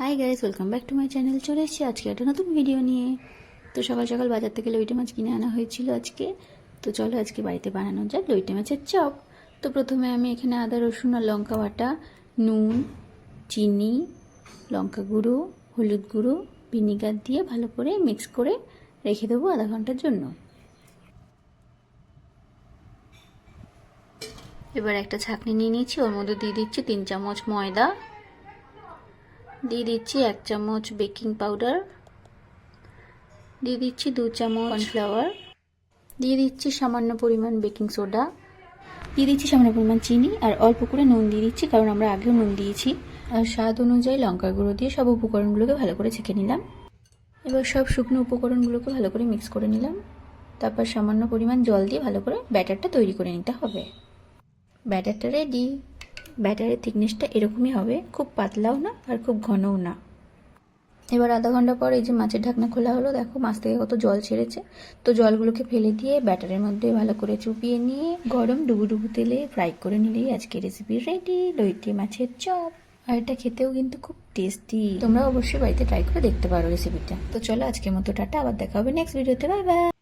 Hi guys welcome back to my channel চলে এসেছি আজকে একটা নতুন ভিডিও নিয়ে। তো সকাল সকাল বাজার থেকে লইটে মাছ কিনে আনা হয়েছিল আজকে। তো চলো আজকে বাড়িতে বানানো যাক লইটে মাছের চপ। তো প্রথমে আমি এখানে আদা, রসুন আর লঙ্কা বাটা, নুন, চিনি, লঙ্কা গুঁড়ো, হলুদ গুঁড়ো, ভিনিগার দিয়ে ভালো করে মিক্স করে রেখে দেবো আধা ঘণ্টার জন্য। এবার একটা ছাঁকনি নিয়ে নিয়েছি, ওর মধ্যে দিয়ে দিচ্ছি তিন চামচ ময়দা। দিয়ে দিচ্ছি এক চামচ বেকিং পাউডার। দিয়ে দিচ্ছি দু চামচ কর্নফ্লাওয়ার। দিয়ে দিচ্ছি সামান্য পরিমাণ বেকিং সোডা। দিয়ে দিচ্ছি সামান্য পরিমাণ চিনি আর অল্প করে নুন দিয়ে দিচ্ছি, কারণ আমরা আগেও নুন দিয়েছি। আর স্বাদ অনুযায়ী লঙ্কার গুঁড়ো দিয়ে সব উপকরণগুলোকে ভালো করে ছেঁকে নিলাম। এবার সব শুকনো উপকরণগুলোকে ভালো করে মিক্স করে নিলাম। তারপর সামান্য পরিমাণ জল দিয়ে ভালো করে ব্যাটারটা তৈরি করে নিতে হবে। ব্যাটারটা রেডি। ব্যাটারের থিকনেসটা এরকমই হবে। খুব পাতলাও না আর খুব ঘনও না। এবার আধা ঘণ্টা পর এই যে মাছের ঢাকনা খোলা হলো, দেখো মাছ থেকে কত জল ছেড়েছে। তো জলগুলোকে ফেলে দিয়ে ব্যাটারের মধ্যে ভালো করে চুপিয়ে নিয়ে গরম ডুবু ডুবু তেলে ফ্রাই করে নিলেই আজকে রেসিপি রেডি লইটে মাছের চপ। আর এটা খেতেও কিন্তু খুব টেস্টি তোমরা অবশ্যই বাড়িতে ট্রাই করে দেখতে পারো রেসিপিটা তো চলো আজকের মতো টাটা, আবার দেখা হবে নেক্সট ভিডিওতে বাই বাই